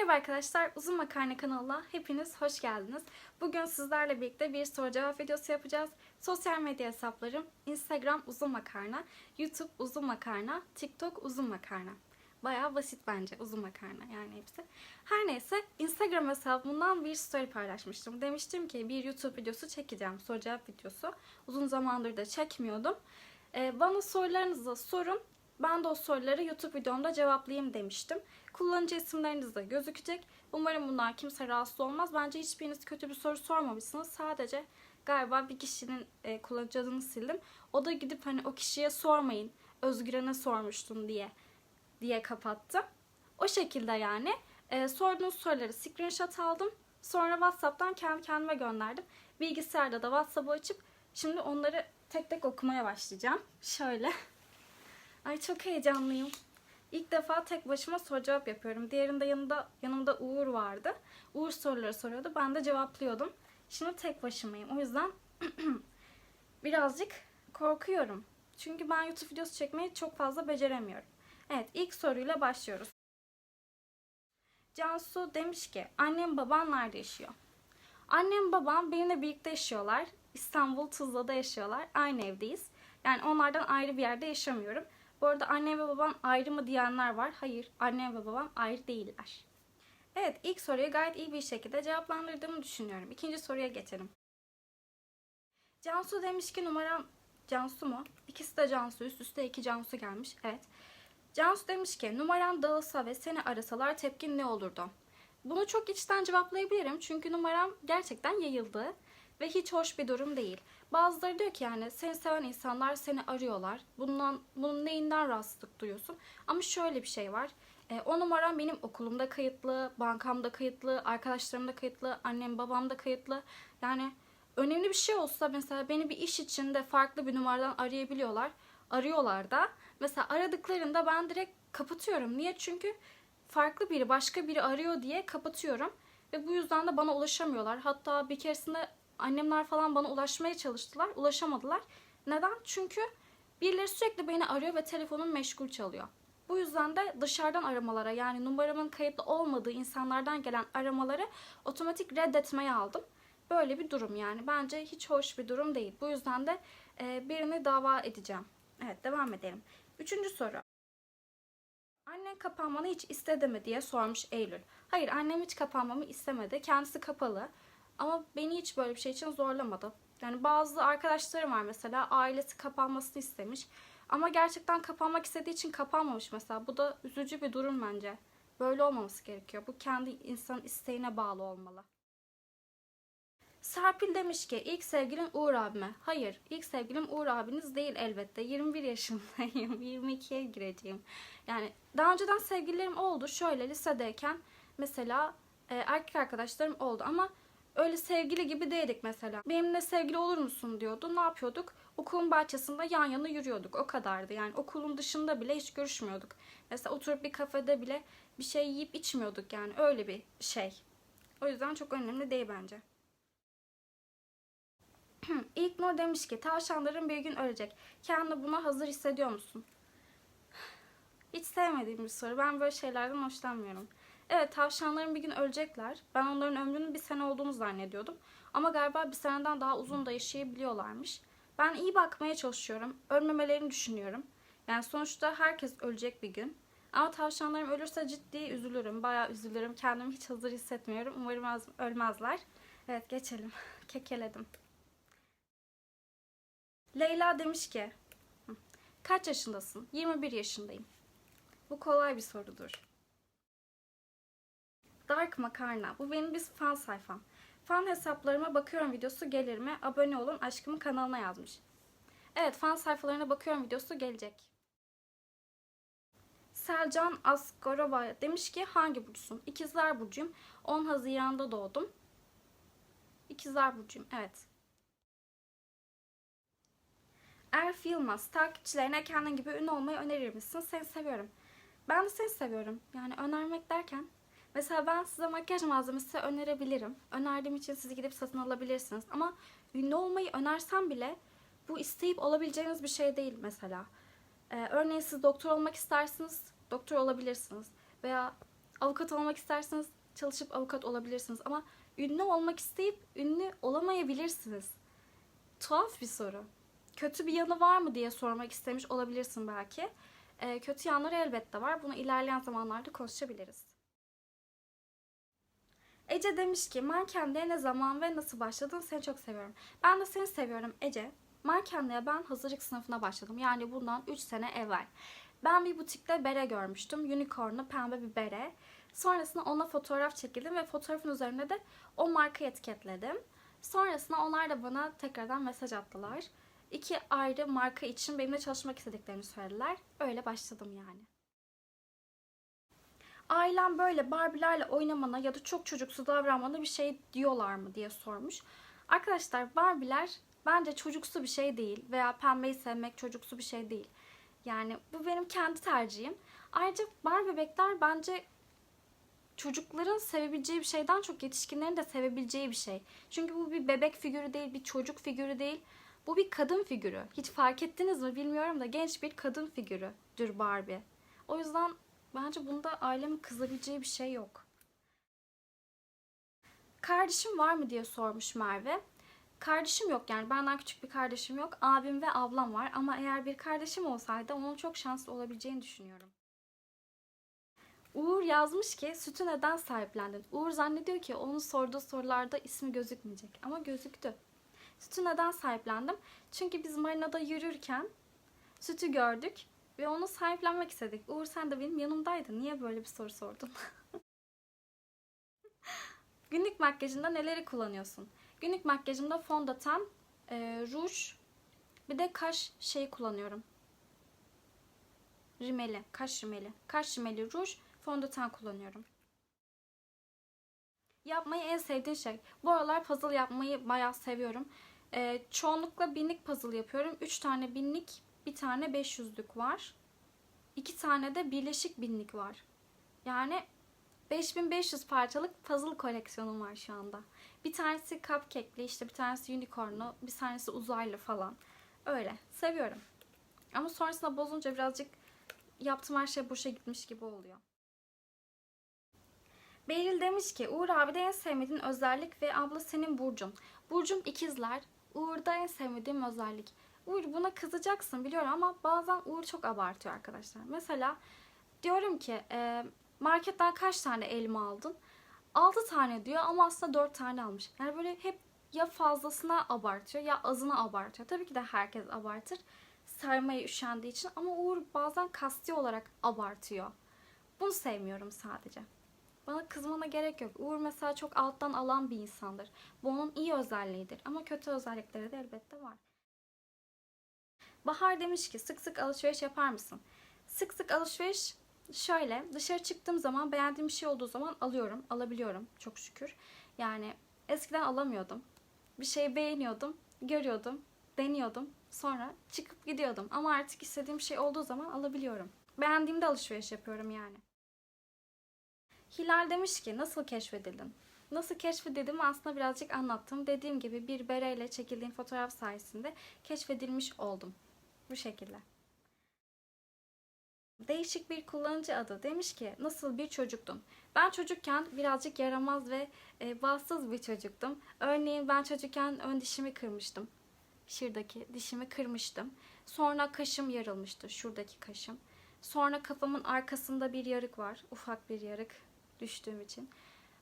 Merhaba arkadaşlar, Uzun Makarna kanalına hepiniz hoş geldiniz. Bugün sizlerle birlikte bir soru cevap videosu yapacağız. Sosyal medya hesaplarım Instagram Uzun Makarna, YouTube Uzun Makarna, TikTok Uzun Makarna. Bayağı basit bence Uzun Makarna yani hepsi. Her neyse Instagram hesabımdan bir story paylaşmıştım. Demiştim ki bir YouTube videosu çekeceğim, soru cevap videosu. Uzun zamandır da çekmiyordum. Ee, bana sorularınızı sorun. Ben de o soruları YouTube videomda cevaplayayım demiştim. Kullanıcı isimleriniz de gözükecek. Umarım bunlar kimse rahatsız olmaz. Bence hiçbiriniz kötü bir soru sormamışsınız. Sadece galiba bir kişinin e, kullanıcı adını sildim. O da gidip hani o kişiye sormayın. Özgüren'e sormuştun diye diye kapattım. O şekilde yani. E, sorduğunuz soruları screenshot aldım. Sonra WhatsApp'tan kendi kendime gönderdim. Bilgisayarda da WhatsApp'ı açıp şimdi onları tek tek okumaya başlayacağım. Şöyle. Ay çok heyecanlıyım. İlk defa tek başıma soru cevap yapıyorum. Diğerinde yanında yanımda Uğur vardı. Uğur soruları soruyordu. Ben de cevaplıyordum. Şimdi tek başımayım. O yüzden birazcık korkuyorum. Çünkü ben YouTube videosu çekmeyi çok fazla beceremiyorum. Evet, ilk soruyla başlıyoruz. Cansu demiş ki, annem babam nerede yaşıyor? Annem babam benimle birlikte yaşıyorlar. İstanbul Tuzla'da yaşıyorlar. Aynı evdeyiz. Yani onlardan ayrı bir yerde yaşamıyorum. Bu arada anne ve babam ayrı mı diyenler var. Hayır, anne ve babam ayrı değiller. Evet, ilk soruyu gayet iyi bir şekilde cevaplandırdığımı düşünüyorum. İkinci soruya geçelim. Cansu demiş ki numaram... Cansu mu? İkisi de Cansu. Üst üste iki Cansu gelmiş. Evet. Cansu demiş ki numaran dağılsa ve seni arasalar tepkin ne olurdu? Bunu çok içten cevaplayabilirim. Çünkü numaram gerçekten yayıldı. Ve hiç hoş bir durum değil. Bazıları diyor ki yani seni seven insanlar seni arıyorlar. Bundan, bunun neyinden rahatsızlık duyuyorsun? Ama şöyle bir şey var. E, o numaram benim okulumda kayıtlı, bankamda kayıtlı, arkadaşlarımda kayıtlı, annem babamda kayıtlı. Yani önemli bir şey olsa mesela beni bir iş için de farklı bir numaradan arayabiliyorlar. Arıyorlar da. Mesela aradıklarında ben direkt kapatıyorum. Niye? Çünkü farklı biri, başka biri arıyor diye kapatıyorum. Ve bu yüzden de bana ulaşamıyorlar. Hatta bir keresinde annemler falan bana ulaşmaya çalıştılar. Ulaşamadılar. Neden? Çünkü birileri sürekli beni arıyor ve telefonum meşgul çalıyor. Bu yüzden de dışarıdan aramalara yani numaramın kayıtlı olmadığı insanlardan gelen aramaları otomatik reddetmeye aldım. Böyle bir durum yani. Bence hiç hoş bir durum değil. Bu yüzden de e, birini dava edeceğim. Evet devam edelim. Üçüncü soru. Annen kapanmanı hiç istedi mi diye sormuş Eylül. Hayır annem hiç kapanmamı istemedi. Kendisi kapalı. Ama beni hiç böyle bir şey için zorlamadı. Yani bazı arkadaşlarım var mesela ailesi kapanmasını istemiş. Ama gerçekten kapanmak istediği için kapanmamış mesela. Bu da üzücü bir durum bence. Böyle olmaması gerekiyor. Bu kendi insan isteğine bağlı olmalı. Serpil demiş ki ilk sevgilin Uğur abime. Hayır ilk sevgilim Uğur abiniz değil elbette. 21 yaşındayım. 22'ye gireceğim. Yani daha önceden sevgililerim oldu. Şöyle lisedeyken mesela e, erkek arkadaşlarım oldu ama öyle sevgili gibi değildik mesela. Benimle sevgili olur musun diyordu. Ne yapıyorduk? Okulun bahçesinde yan yana yürüyorduk. O kadardı. Yani okulun dışında bile hiç görüşmüyorduk. Mesela oturup bir kafede bile bir şey yiyip içmiyorduk yani. Öyle bir şey. O yüzden çok önemli değil bence. İlk Nur demiş ki tavşanların bir gün ölecek. Kendini buna hazır hissediyor musun? Hiç sevmediğim bir soru. Ben böyle şeylerden hoşlanmıyorum. Evet tavşanların bir gün ölecekler. Ben onların ömrünün bir sene olduğunu zannediyordum. Ama galiba bir seneden daha uzun da yaşayabiliyorlarmış. Ben iyi bakmaya çalışıyorum. Ölmemelerini düşünüyorum. Yani sonuçta herkes ölecek bir gün. Ama tavşanlarım ölürse ciddi üzülürüm. Bayağı üzülürüm. Kendimi hiç hazır hissetmiyorum. Umarım ölmezler. Evet geçelim. Kekeledim. Leyla demiş ki Kaç yaşındasın? 21 yaşındayım. Bu kolay bir sorudur. Dark Makarna. Bu benim bir fan sayfam. Fan hesaplarıma bakıyorum videosu gelir mi? Abone olun aşkımın kanalına yazmış. Evet fan sayfalarına bakıyorum videosu gelecek. Selcan Askorova demiş ki hangi burcusun? İkizler Burcu'yum. 10 Haziran'da doğdum. İkizler Burcu'yum evet. Erf Yılmaz, takipçilerine kendin gibi ünlü olmayı önerir misin? Seni seviyorum. Ben de seni seviyorum. Yani önermek derken Mesela ben size makyaj malzemesi önerebilirim. Önerdiğim için sizi gidip satın alabilirsiniz. Ama ünlü olmayı önersem bile bu isteyip olabileceğiniz bir şey değil mesela. Ee, örneğin siz doktor olmak istersiniz, doktor olabilirsiniz. Veya Avukat olmak isterseniz çalışıp avukat olabilirsiniz ama ünlü olmak isteyip ünlü olamayabilirsiniz. Tuhaf bir soru. Kötü bir yanı var mı diye sormak istemiş olabilirsin belki. Ee, kötü yanları elbette var. Bunu ilerleyen zamanlarda konuşabiliriz. Ece demiş ki mankenliğe ne zaman ve nasıl başladın seni çok seviyorum. Ben de seni seviyorum Ece. Mankenliğe ben hazırlık sınıfına başladım. Yani bundan 3 sene evvel. Ben bir butikte bere görmüştüm. Unicorn'lu pembe bir bere. Sonrasında ona fotoğraf çekildim ve fotoğrafın üzerine de o markayı etiketledim. Sonrasında onlar da bana tekrardan mesaj attılar. İki ayrı marka için benimle çalışmak istediklerini söylediler. Öyle başladım yani. Ailem böyle Barbie'lerle oynamana ya da çok çocuksu davranmana bir şey diyorlar mı diye sormuş. Arkadaşlar Barbie'ler bence çocuksu bir şey değil veya pembeyi sevmek çocuksu bir şey değil. Yani bu benim kendi tercihim. Ayrıca Barbie bebekler bence çocukların sevebileceği bir şeyden çok yetişkinlerin de sevebileceği bir şey. Çünkü bu bir bebek figürü değil, bir çocuk figürü değil. Bu bir kadın figürü. Hiç fark ettiniz mi bilmiyorum da genç bir kadın figürüdür Barbie. O yüzden bence bunda ailemin kızabileceği bir şey yok. Kardeşim var mı diye sormuş Merve. Kardeşim yok yani benden küçük bir kardeşim yok. Abim ve ablam var ama eğer bir kardeşim olsaydı onun çok şanslı olabileceğini düşünüyorum. Uğur yazmış ki sütü neden sahiplendin? Uğur zannediyor ki onun sorduğu sorularda ismi gözükmeyecek ama gözüktü. Sütü neden sahiplendim? Çünkü biz marinada yürürken sütü gördük ve onu sahiplenmek istedik. Uğur sen de benim yanımdaydın. Niye böyle bir soru sordun? Günlük makyajında neleri kullanıyorsun? Günlük makyajımda fondöten, e, ruj, bir de kaş şeyi kullanıyorum. Rimeli, kaş rimeli. Kaş rimeli ruj, fondöten kullanıyorum. Yapmayı en sevdiğin şey. Bu aralar puzzle yapmayı bayağı seviyorum. Ee, çoğunlukla binlik puzzle yapıyorum. 3 tane binlik, bir tane 500'lük var. 2 tane de birleşik binlik var. Yani 5500 parçalık puzzle koleksiyonum var şu anda. Bir tanesi cupcake'li, işte bir tanesi unicornlu, bir tanesi uzaylı falan. Öyle. Seviyorum. Ama sonrasında bozunca birazcık yaptığım her şey boşa gitmiş gibi oluyor. Behlül demiş ki Uğur abi de en sevmediğin özellik ve abla senin burcun. Burcum ikizler. Uğur'da en sevmediğim özellik. Uğur buna kızacaksın biliyorum ama bazen Uğur çok abartıyor arkadaşlar. Mesela diyorum ki e, marketten kaç tane elma aldın? 6 tane diyor ama aslında 4 tane almış. Yani böyle hep ya fazlasına abartıyor ya azına abartıyor. Tabii ki de herkes abartır. Sarmaya üşendiği için ama Uğur bazen kasti olarak abartıyor. Bunu sevmiyorum sadece. Bana kızmana gerek yok. Uğur mesela çok alttan alan bir insandır. Bu onun iyi özelliğidir. Ama kötü özellikleri de elbette var. Bahar demiş ki sık sık alışveriş yapar mısın? Sık sık alışveriş şöyle dışarı çıktığım zaman beğendiğim bir şey olduğu zaman alıyorum. Alabiliyorum çok şükür. Yani eskiden alamıyordum. Bir şeyi beğeniyordum, görüyordum, deniyordum. Sonra çıkıp gidiyordum. Ama artık istediğim şey olduğu zaman alabiliyorum. Beğendiğimde alışveriş yapıyorum yani. Hilal demiş ki nasıl keşfedildin? Nasıl keşfedildiğimi aslında birazcık anlattım. Dediğim gibi bir bereyle çekildiğim fotoğraf sayesinde keşfedilmiş oldum. Bu şekilde. Değişik bir kullanıcı adı demiş ki nasıl bir çocuktun? Ben çocukken birazcık yaramaz ve e, bağımsız bir çocuktum. Örneğin ben çocukken ön dişimi kırmıştım. Şuradaki dişimi kırmıştım. Sonra kaşım yarılmıştı. Şuradaki kaşım. Sonra kafamın arkasında bir yarık var. Ufak bir yarık düştüğüm için.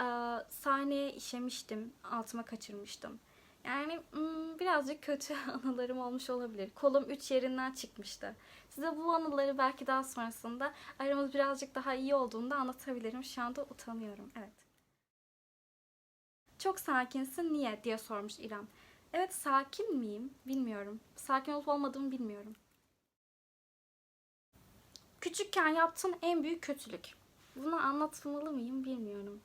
Ee, sahneye işemiştim. Altıma kaçırmıştım. Yani birazcık kötü anılarım olmuş olabilir. Kolum üç yerinden çıkmıştı. Size bu anıları belki daha sonrasında aramız birazcık daha iyi olduğunda anlatabilirim. Şu anda utanıyorum. Evet. Çok sakinsin niye diye sormuş İrem. Evet sakin miyim? Bilmiyorum. Sakin olup olmadığımı bilmiyorum. Küçükken yaptığın en büyük kötülük. Bunu anlatmalı mıyım bilmiyorum.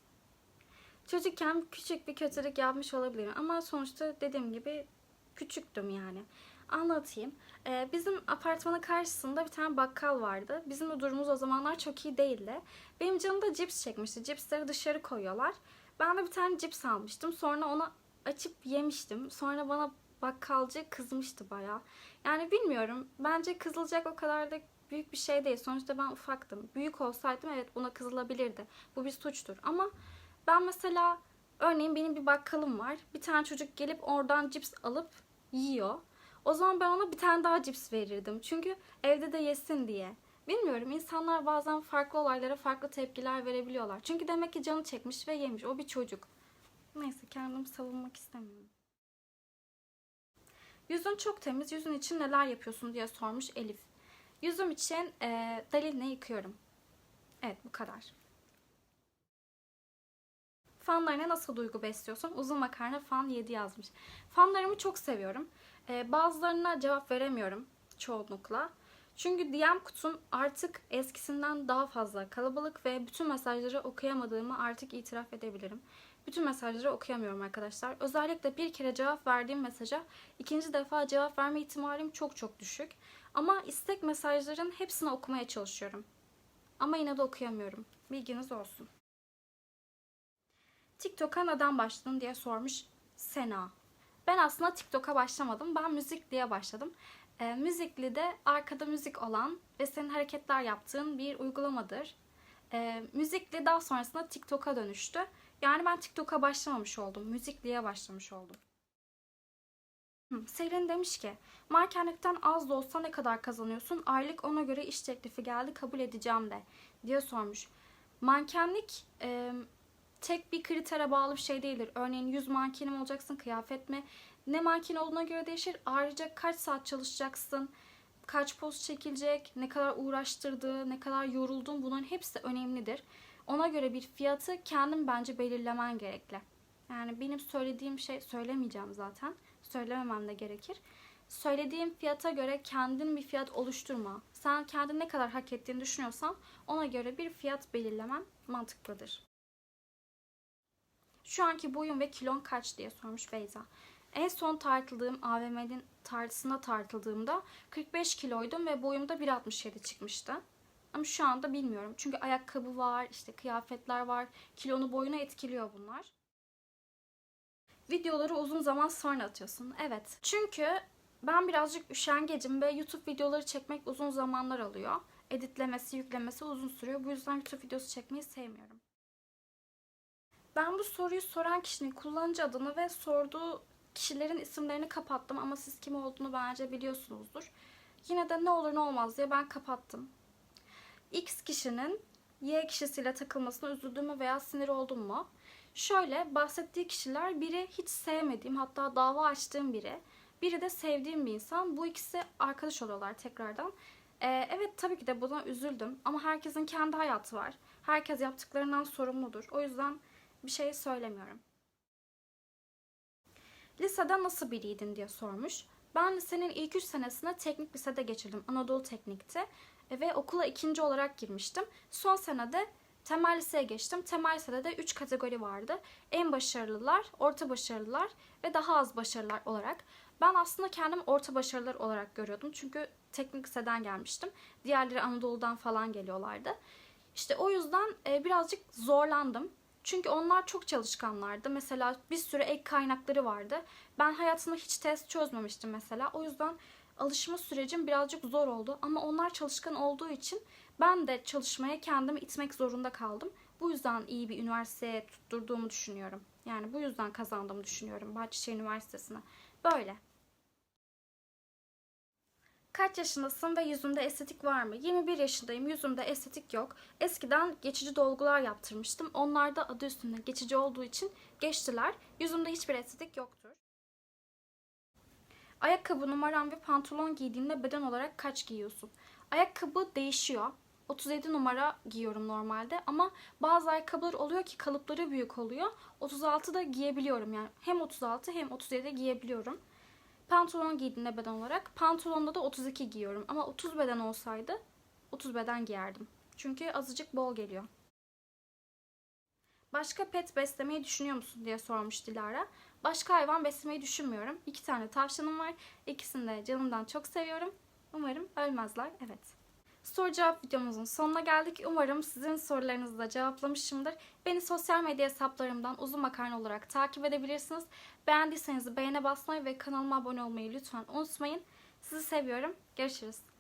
Çocukken küçük bir kötülük yapmış olabilirim ama sonuçta dediğim gibi küçüktüm yani. Anlatayım. Ee, bizim apartmanın karşısında bir tane bakkal vardı. Bizim de durumumuz o zamanlar çok iyi değildi. Benim canım da cips çekmişti. Cipsleri dışarı koyuyorlar. Ben de bir tane cips almıştım. Sonra onu açıp yemiştim. Sonra bana bakkalcı kızmıştı bayağı. Yani bilmiyorum. Bence kızılacak o kadar da büyük bir şey değil. Sonuçta ben ufaktım. Büyük olsaydım evet buna kızılabilirdi. Bu bir suçtur. Ama ben mesela örneğin benim bir bakkalım var. Bir tane çocuk gelip oradan cips alıp yiyor. O zaman ben ona bir tane daha cips verirdim. Çünkü evde de yesin diye. Bilmiyorum insanlar bazen farklı olaylara farklı tepkiler verebiliyorlar. Çünkü demek ki canı çekmiş ve yemiş. O bir çocuk. Neyse kendimi savunmak istemiyorum. Yüzün çok temiz. Yüzün için neler yapıyorsun diye sormuş Elif. Yüzüm için e, Dalin'le yıkıyorum. Evet bu kadar. Fanlarına nasıl duygu besliyorsun? Uzun makarna fan 7 yazmış. Fanlarımı çok seviyorum. E, bazılarına cevap veremiyorum çoğunlukla. Çünkü DM kutum artık eskisinden daha fazla kalabalık ve bütün mesajları okuyamadığımı artık itiraf edebilirim. Bütün mesajları okuyamıyorum arkadaşlar. Özellikle bir kere cevap verdiğim mesaja ikinci defa cevap verme ihtimalim çok çok düşük. Ama istek mesajların hepsini okumaya çalışıyorum. Ama yine de okuyamıyorum. Bilginiz olsun. TikTok'a neden başladın diye sormuş Sena. Ben aslında TikTok'a başlamadım. Ben müzik diye başladım. E, müzikli de arkada müzik olan ve senin hareketler yaptığın bir uygulamadır. E, müzikli daha sonrasında TikTok'a dönüştü. Yani ben TikTok'a başlamamış oldum. Müzikliye başlamış oldum. Selin demiş ki, markenlikten az da olsa ne kadar kazanıyorsun? Aylık ona göre iş teklifi geldi kabul edeceğim de diye sormuş. Mankenlik e, tek bir kritere bağlı bir şey değildir. Örneğin 100 mankenim olacaksın, kıyafet mi? Ne manken olduğuna göre değişir. Ayrıca kaç saat çalışacaksın, kaç poz çekilecek, ne kadar uğraştırdığı, ne kadar yoruldun bunların hepsi önemlidir. Ona göre bir fiyatı kendin bence belirlemen gerekli. Yani benim söylediğim şey söylemeyeceğim zaten. Söylememem de gerekir. Söylediğim fiyata göre kendin bir fiyat oluşturma. Sen kendin ne kadar hak ettiğini düşünüyorsan ona göre bir fiyat belirlemen mantıklıdır. Şu anki boyun ve kilon kaç diye sormuş Beyza. En son tartıldığım AVM'nin tartısına tartıldığımda 45 kiloydum ve boyumda 1.67 çıkmıştı. Ama şu anda bilmiyorum. Çünkü ayakkabı var, işte kıyafetler var. Kilonu boyuna etkiliyor bunlar. Videoları uzun zaman sonra atıyorsun. Evet. Çünkü ben birazcık üşengecim ve YouTube videoları çekmek uzun zamanlar alıyor. Editlemesi, yüklemesi uzun sürüyor. Bu yüzden YouTube videosu çekmeyi sevmiyorum. Ben bu soruyu soran kişinin kullanıcı adını ve sorduğu kişilerin isimlerini kapattım ama siz kim olduğunu bence biliyorsunuzdur. Yine de ne olur ne olmaz diye ben kapattım. X kişinin Y kişisiyle takılmasına üzüldüm veya sinir oldum mu? Şöyle bahsettiği kişiler biri hiç sevmediğim hatta dava açtığım biri. Biri de sevdiğim bir insan. Bu ikisi arkadaş oluyorlar tekrardan. Ee, evet tabii ki de buna üzüldüm ama herkesin kendi hayatı var. Herkes yaptıklarından sorumludur. O yüzden bir şey söylemiyorum. Lisede nasıl biriydin diye sormuş. Ben lisenin ilk 3 senesinde teknik lisede geçirdim. Anadolu Teknik'ti. E, Ve okula ikinci olarak girmiştim. Son senede temel liseye geçtim. Temel lisede de 3 kategori vardı. En başarılılar, orta başarılılar ve daha az başarılılar olarak. Ben aslında kendimi orta başarılılar olarak görüyordum. Çünkü teknik liseden gelmiştim. Diğerleri Anadolu'dan falan geliyorlardı. İşte o yüzden e, birazcık zorlandım. Çünkü onlar çok çalışkanlardı. Mesela bir sürü ek kaynakları vardı. Ben hayatımda hiç test çözmemiştim mesela. O yüzden alışma sürecim birazcık zor oldu. Ama onlar çalışkan olduğu için ben de çalışmaya kendimi itmek zorunda kaldım. Bu yüzden iyi bir üniversiteye tutturduğumu düşünüyorum. Yani bu yüzden kazandığımı düşünüyorum Bahçeşehir Üniversitesi'ne. Böyle. Kaç yaşındasın ve yüzünde estetik var mı? 21 yaşındayım. Yüzümde estetik yok. Eskiden geçici dolgular yaptırmıştım. Onlar da adı üstünde geçici olduğu için geçtiler. Yüzümde hiçbir estetik yoktur. Ayakkabı numaran ve pantolon giydiğinde beden olarak kaç giyiyorsun? Ayakkabı değişiyor. 37 numara giyiyorum normalde ama bazı ayakkabılar oluyor ki kalıpları büyük oluyor. 36 da giyebiliyorum yani. Hem 36 hem 37 giyebiliyorum. Pantolon giydiğinde beden olarak. Pantolonda da 32 giyiyorum. Ama 30 beden olsaydı 30 beden giyerdim. Çünkü azıcık bol geliyor. Başka pet beslemeyi düşünüyor musun diye sormuş Dilara. Başka hayvan beslemeyi düşünmüyorum. İki tane tavşanım var. İkisini de canımdan çok seviyorum. Umarım ölmezler. Evet. Soru cevap videomuzun sonuna geldik. Umarım sizin sorularınızı da cevaplamışımdır. Beni sosyal medya hesaplarımdan uzun makarna olarak takip edebilirsiniz. Beğendiyseniz beğene basmayı ve kanalıma abone olmayı lütfen unutmayın. Sizi seviyorum. Görüşürüz.